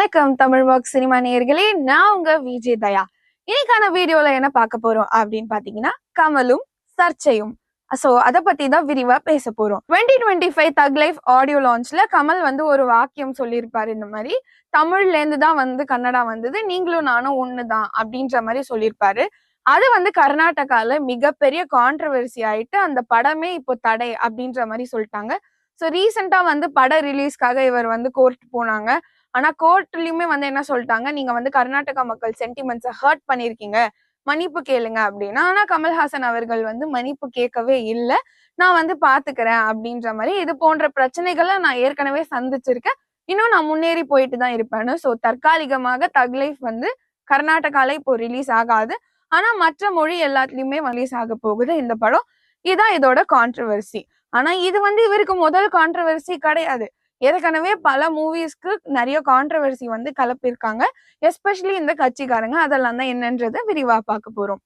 வணக்கம் Tamil walk cinema நேயர்களே. நான் உங்க விஜய் தயா. இன்னைக்கான வீடியோல என்ன பார்க்க போறோம் அப்படின்னு பாத்தீங்கன்னா கமலும் சர்ச்சையும். சோ அத பத்தி தான் விரிவா பேச போறோம். Twenty twenty five Thug Life audio லான்ச்ல Kamal வந்து ஒரு வாக்கியம் சொல்லியிருப்பாரு. இந்த மாதிரி தமிழ்ல இருந்து தான் வந்து கன்னடா வந்தது நீங்களும் நானும் ஒண்ணுதான் அப்படின்ற மாதிரி சொல்லியிருப்பாரு. அது வந்து கர்நாடகால மிகப்பெரிய கான்ட்ரவர்சி ஆயிட்டு அந்த படமே இப்போ தடை அப்படின்ற மாதிரி சொல்லிட்டாங்க. ஸோ ரீசெண்டாக வந்து பட ரிலீஸ்க்காக இவர் வந்து கோர்ட் போனாங்க. ஆனா கோர்ட்லயுமே வந்து என்ன சொல்லிட்டாங்க? நீங்க வந்து கர்நாடகா மக்கள் சென்டிமெண்ட்ஸை ஹர்ட் பண்ணிருக்கீங்க மன்னிப்பு கேளுங்க அப்படின்னா ஆனா கமல்ஹாசன் அவர்கள் வந்து மன்னிப்பு கேட்கவே இல்லை. நான் வந்து பாத்துக்கிறேன் அப்படின்ற மாதிரி இது போன்ற பிரச்சனைகளை நான் ஏற்கனவே சந்திச்சிருக்கேன். இன்னும் நான் முன்னேறி போயிட்டு தான் இருப்பேன்னு. ஸோ தற்காலிகமாக தக் லைஃப் வந்து கர்நாடகால இப்போ ரிலீஸ் ஆகாது. ஆனா மற்ற மொழி எல்லாத்துலயுமே ரிலீஸ் ஆக போகுது இந்த படம். இதான் இதோட கான்ட்ரவர்சி ஆனா இது வந்து இவருக்கு முதல் கான்ட்ரவர்சி கிடையாது. ஏற்கனவே பல மூவிஸ்க்கு நிறைய கான்ட்ரவர்சி வந்து கலப்பிருக்காங்க எஸ்பெஷலி இந்த கட்சிக்காரங்க. அதெல்லாம் தான் என்னன்றதை விரிவா பார்க்க போறோம்.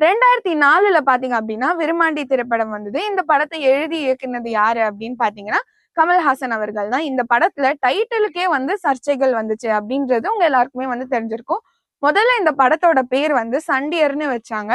ரெண்டாயிரத்தி நாலுல பாத்தீங்க அப்படின்னா விருமாண்டி திரைப்படம் வந்தது. இந்த படத்தை எழுதி இயக்குனது யாரு அப்படின்னு பாத்தீங்கன்னா கமல்ஹாசன் அவர்கள் தான். இந்த படத்துல டைட்டிலுக்கே வந்து சர்ச்சைகள் வந்துச்சு அப்படின்றது உங்க எல்லாருக்குமே வந்து தெரிஞ்சிருக்கும். முதல்ல இந்த படத்தோட பேர் வந்து சண்டியர்னு வச்சாங்க.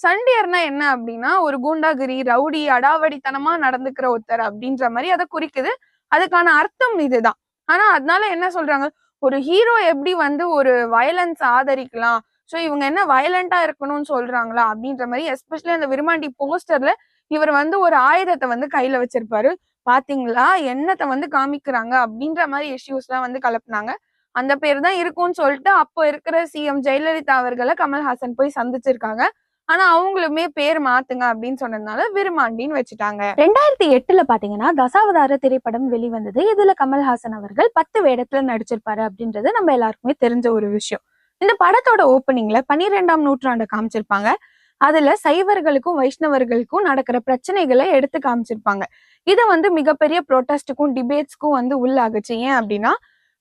சண்டியர்னா என்ன அப்படின்னா ஒரு கூண்டாகிரி ரவுடி அடாவடித்தனமா நடந்துக்கிற ஒருத்தர் அப்படின்ற மாதிரி அதை குறிக்குது. அதுக்கான அர்த்தம் இதுதான். ஆனா அதனால என்ன சொல்றாங்க? ஒரு ஹீரோ எப்படி வந்து ஒரு வயலன்ஸ் ஆதரிக்கலாம்? ஸோ இவங்க என்ன வயலண்டா இருக்கணும்னு சொல்றாங்களா? அப்படின்ற மாதிரி எஸ்பெஷலி அந்த விருமாண்டி போஸ்டர்ல இவர் வந்து ஒரு ஆயுதத்தை வந்து கையில வச்சிருப்பாரு. பாத்தீங்களா? என்னத்தை வந்து காமிக்கிறாங்க? அப்படின்ற மாதிரி இஷ்யூஸ் எல்லாம் வந்து கலப்புனாங்க. அந்த பேர் தான் இருக்கும்னு சொல்லிட்டு அப்போ இருக்கிற சிஎம் ஜெயலலிதா அவர்களை கமல்ஹாசன் போய் சந்திச்சிருக்காங்க. ஆனா அவங்களுமே பேர் மாத்துங்க அப்படின்னு சொன்னதுனால விருமாண்டின்னு வச்சுட்டாங்க. ரெண்டாயிரத்தி எட்டுல பாத்தீங்கன்னா தசாவதார திரைப்படம் வெளிவந்தது. இதுல கமல்ஹாசன் அவர்கள் பத்து வேடத்துல நடிச்சிருப்பாரு அப்படின்றது நம்ம எல்லாருக்குமே தெரிஞ்ச ஒரு விஷயம். இந்த படத்தோட ஓப்பனிங்ல பனிரெண்டாம் நூற்றாண்டு காமிச்சிருப்பாங்க. அதுல சைவர்களுக்கும் வைஷ்ணவர்களுக்கும் நடக்கிற பிரச்சனைகளை எடுத்து காமிச்சிருப்பாங்க. இதை வந்து மிகப்பெரிய ப்ரொட்டஸ்டுக்கும் டிபேட்ஸ்க்கும் வந்து உள்ளாகுச்சு. ஏன் அப்படின்னா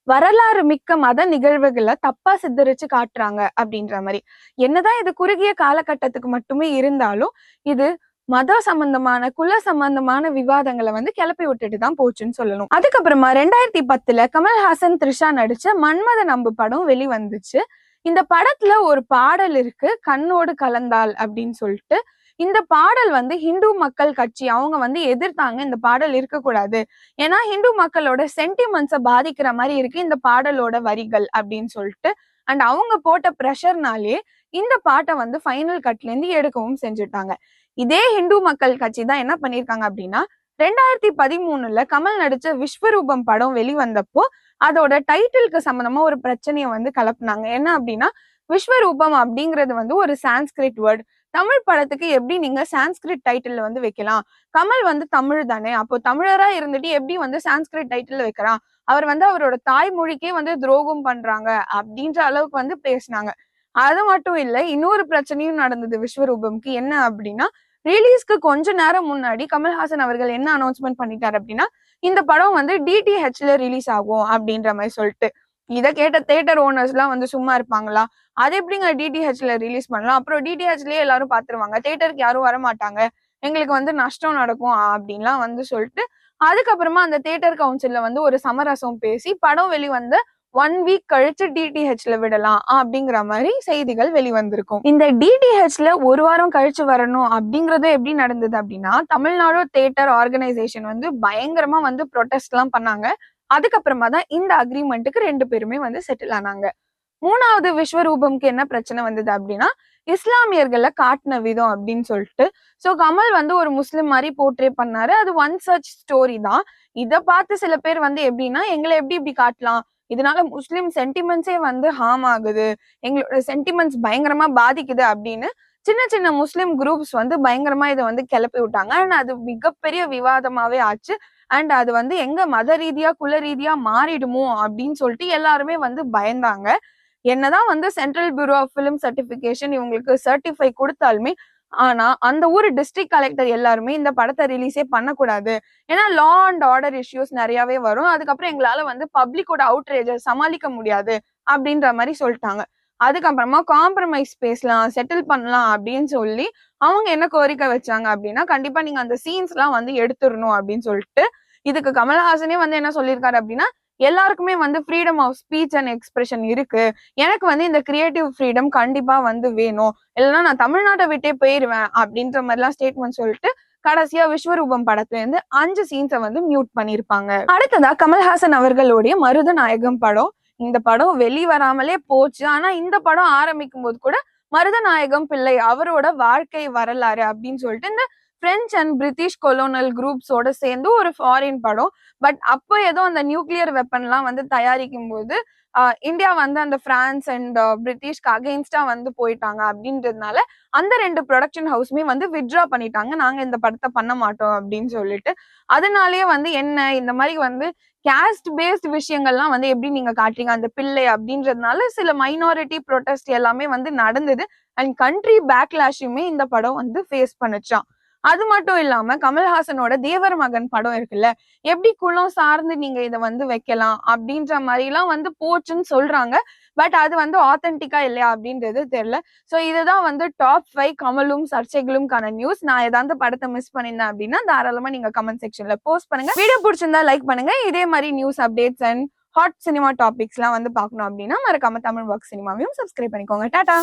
வரலாறு மிக்க மத நிகழ்வுகளை தப்பா சித்தரிச்சு காட்டுறாங்க அப்படின்ற மாதிரி. என்னதான் இது குறுகிய காலகட்டத்துக்கு மட்டுமே இருந்தாலும் இது மத சம்பந்தமான குல சம்பந்தமான விவாதங்களை வந்து கிளப்பி விட்டுட்டு தான் போச்சுன்னு சொல்லணும். அதுக்கப்புறமா ரெண்டாயிரத்தி பத்துல கமல்ஹாசன் த்ரிஷா நடிச்ச மன்மத நம்பு படம் வெளிவந்துச்சு. இந்த படத்துல ஒரு பாடல் இருக்கு கண்ணோடு கலந்தால் அப்படின்னு சொல்லிட்டு இந்த பாடல் வந்து ஹிந்து மக்கள் கட்சி அவங்க வந்து எதிர்த்தாங்க. இந்த பாடல் இருக்கக்கூடாது. ஏன்னா ஹிந்து மக்களோட சென்டிமெண்ட்ஸை பாதிக்கிற மாதிரி இருக்கு இந்த பாடலோட வரிகள் அப்படின்னு சொல்லிட்டு. அண்ட் அவங்க போட்ட ப்ரெஷர்னாலே இந்த பாட்டை வந்து ஃபைனல் கட்ல இருந்து எடுக்கவும் செஞ்சுட்டாங்க. இதே ஹிந்து மக்கள் கட்சி தான் என்ன பண்ணிருக்காங்க அப்படின்னா ரெண்டாயிரத்தி பதிமூணுல கமல் நடிச்ச விஸ்வரூபம் படம் வெளிவந்தப்போ அதோட டைட்டிலுக்கு சம்பந்தமா ஒரு பிரச்சனையை வந்து கலப்புனாங்க. என்ன அப்படின்னா விஸ்வரூபம் அப்படிங்கிறது வந்து ஒரு சான்ஸ்கிரிட் வேர்ட் தமிழ் படத்துக்கு எப்படி நீங்க சான்ஸ்கிரிட் டைட்டில் வந்து வைக்கலாம்? கமல் வந்து தமிழ் தானே? அப்போ தமிழரா இருந்துட்டு எப்படி வந்து சான்ஸ்கிரிட் டைட்டில் வைக்கிறான் அவர் வந்து அவரோட தாய்மொழிக்கே வந்து துரோகம் பண்றாங்க அப்படின்ற அளவுக்கு வந்து பேசினாங்க. அது மட்டும் இல்ல இன்னொரு பிரச்சனையும் நடந்தது விஸ்வரூபம்க்கு. என்ன அப்படின்னா ரிலீஸ்க்கு கொஞ்ச நேரம் முன்னாடி கமல்ஹாசன் அவர்கள் என்ன அனௌன்ஸ்மெண்ட் பண்ணிட்டாரு அப்படின்னா இந்த படம் வந்து டிடிஹெச்ல ரிலீஸ் ஆகும் அப்படின்ற மாதிரி சொல்லிட்டு. இதை கேட்ட தேட்டர் ஓனர்ஸ்லாம் வந்து சும்மா இருப்பாங்களா? அது எப்படிங்க டிடிஹெச்ல ரிலீஸ் பண்ணலாம்? அப்புறம் டிடிஹெச்லயே எல்லாரும் பாத்துருவாங்க தேட்டருக்கு யாரும் வர மாட்டாங்க. எங்களுக்கு வந்து நஷ்டம் நடக்கும் அப்படின்லாம் வந்து சொல்லிட்டு அதுக்கப்புறமா அந்த தேட்டர் கவுன்சில்ல வந்து ஒரு சமரசம் பேசி படம் வெளிவந்த ஒன் வீக் கழிச்சு டிடிஹெச்ல விடலாம் அப்படிங்கிற மாதிரி செய்திகள் வெளிவந்திருக்கும். இந்த டிடிஹெச்ல ஒரு வாரம் கழிச்சு வரணும் அப்படிங்கறது எப்படி நடந்தது அப்படின்னா தமிழ்நாடு தேட்டர் ஆர்கனைசேஷன் வந்து பயங்கரமா வந்து ப்ரொட்டஸ்ட் எல்லாம் பண்ணாங்க. அதுக்கப்புறமா தான் இந்த அக்ரிமெண்ட்டுக்கு ரெண்டு பேருமே வந்து செட்டில் ஆனாங்க. மூணாவது விஸ்வரூபம்க்கு என்ன பிரச்சனை வந்தது அப்படின்னா இஸ்லாமியர்களை காட்டின விதம் அப்படின்னு சொல்லிட்டு சோ கமல் வந்து ஒரு முஸ்லிம் மாதிரி போர்ட்ரே பண்ணாரு. அது ஒன் சர்ச் ஸ்டோரி தான். இதை பார்த்து சில பேர் வந்து எப்படின்னா எங்களை எப்படி இப்படி காட்டலாம்? இதனால முஸ்லிம் சென்டிமெண்ட்ஸே வந்து ஹார்ம் ஆகுது. எங்களோட சென்டிமெண்ட்ஸ் பயங்கரமா பாதிக்குது அப்படின்னு சின்ன சின்ன முஸ்லிம் குரூப்ஸ் வந்து பயங்கரமா இதை வந்து கிளப்பி விட்டாங்க. அண்ட் அது மிகப்பெரிய விவாதமாவே ஆச்சு. அண்ட் அது வந்து எங்க மத ரீதியா குல ரீதியா மாறிடுமோ அப்படின்னு சொல்லிட்டு எல்லாருமே வந்து பயந்தாங்க. என்னதான் வந்து Central Bureau of Film Certification இவங்களுக்கு சர்டிஃபை கொடுத்தாலுமே ஆனா அந்த ஊர் டிஸ்ட்ரிக்ட் கலெக்டர் எல்லாருமே இந்த படத்தை ரிலீஸே பண்ணக்கூடாது. ஏன்னா லா அண்ட் ஆர்டர் இஷ்யூஸ் நிறையவே வரும். அதுக்கப்புறம் எங்களால வந்து பப்ளிக்கோட அவுட்ரேஜை சமாளிக்க முடியாது அப்படின்ற மாதிரி சொல்லிட்டாங்க. அதுக்கப்புறமா காம்ப்ரமைஸ் பேசலாம் செட்டில் பண்ணலாம் அப்படின்னு சொல்லி அவங்க என்ன கோரிக்கை வச்சாங்க அப்படின்னா கண்டிப்பா நீங்க அந்த சீன்ஸ் எல்லாம் வந்து எடுத்துடணும் அப்படின்னு சொல்லிட்டு இதுக்கு கமல்ஹாசனே வந்து என்ன சொல்லியிருக்காரு அப்படின்னா எல்லாருக்குமே வந்து freedom of speech and expression இருக்கு. எனக்கு வந்து இந்த கிரியேட்டிவ் ஃப்ரீடம் கண்டிப்பா வந்து வேணும். இல்லைன்னா நான் தமிழ்நாட்டை விட்டே போயிருவேன் அப்படின்ற மாதிரிலாம் ஸ்டேட்மெண்ட் சொல்லிட்டு கடைசியா விஸ்வரூபம் படத்துல இருந்து அஞ்சு சீன்ஸை வந்து மியூட் பண்ணிருப்பாங்க அடுத்ததா கமல்ஹாசன் அவர்களுடைய மருதநாயகம் படம். இந்த படம் வெளி வராமலே போச்சு. ஆனா இந்த படம் ஆரம்பிக்கும் போது கூட மருதநாயகம் பிள்ளை அவரோட வாழ்க்கை வரலாறு அப்படின்னு சொல்லிட்டு இந்த பிரெஞ்ச் அண்ட் பிரிட்டிஷ் கொலோனல் குரூப்ஸோட சேர்ந்து ஒரு ஃபாரின் படம். பட் அப்போ ஏதோ அந்த நியூக்ளியர் வெப்பன்லாம் வந்து தயாரிக்கும் போது ஆஹ் இந்தியா வந்து அந்த பிரான்ஸ் அண்ட் பிரிட்டிஷ்க்கு அகெயின்ஸ்டா வந்து போயிட்டாங்க அப்படின்றதுனால அந்த ரெண்டு ப்ரொடக்ஷன் ஹவுஸ்மே வந்து வித்ட்ரா பண்ணிட்டாங்க. நாங்க இந்த படத்தை பண்ண மாட்டோம் அப்படின்னு சொல்லிட்டு. அதனாலேயே வந்து என்ன இந்த மாதிரி வந்து கேஸ்ட் பேஸ்ட் விஷயங்கள்லாம் வந்து எப்படி நீங்க காட்டுறீங்க? அந்த பிள்ளை அப்படின்றதுனால சில மைனாரிட்டி ப்ரொட்டஸ்ட் எல்லாமே வந்து நடந்தது. அண்ட் கண்ட்ரி பேக்லாஷுமே இந்த படம் வந்து ஃபேஸ் பண்ணுச்சான் அது மட்டும் இல்லாம கமல்ஹாசனோட தேவர் மகன் படம் இருக்குல்ல. எப்படி குளம் சார்ந்து நீங்க இதை வந்து வைக்கலாம் அப்படின்ற மாதிரி எல்லாம் வந்து போச்சுன்னு சொல்றாங்க. பட் அது வந்து ஆத்தென்டிக்கா இல்லையா அப்படின்றது தெரியல. ஸோ இதுதான் வந்து டாப் ஃபைவ் கமலும் சர்ச்சைகளும்கான நியூஸ் நான் ஏதாவது படத்தை மிஸ் பண்ணியிருந்தேன் அப்படின்னா தாராளமா நீங்க கமெண்ட் செக்ஷன்ல போஸ்ட் பண்ணுங்க. வீடியோ பிடிச்சிருந்தா லைக் பண்ணுங்க. இதே மாதிரி news updates and hot cinema டாபிக்ஸ்லாம் வந்து பார்க்கணும் அப்படின்னா மறக்காம தமிழ் ஒர்க் சினிமாவையும் சப்ஸ்கிரைப் பண்ணிக்கோங்க. டாடா!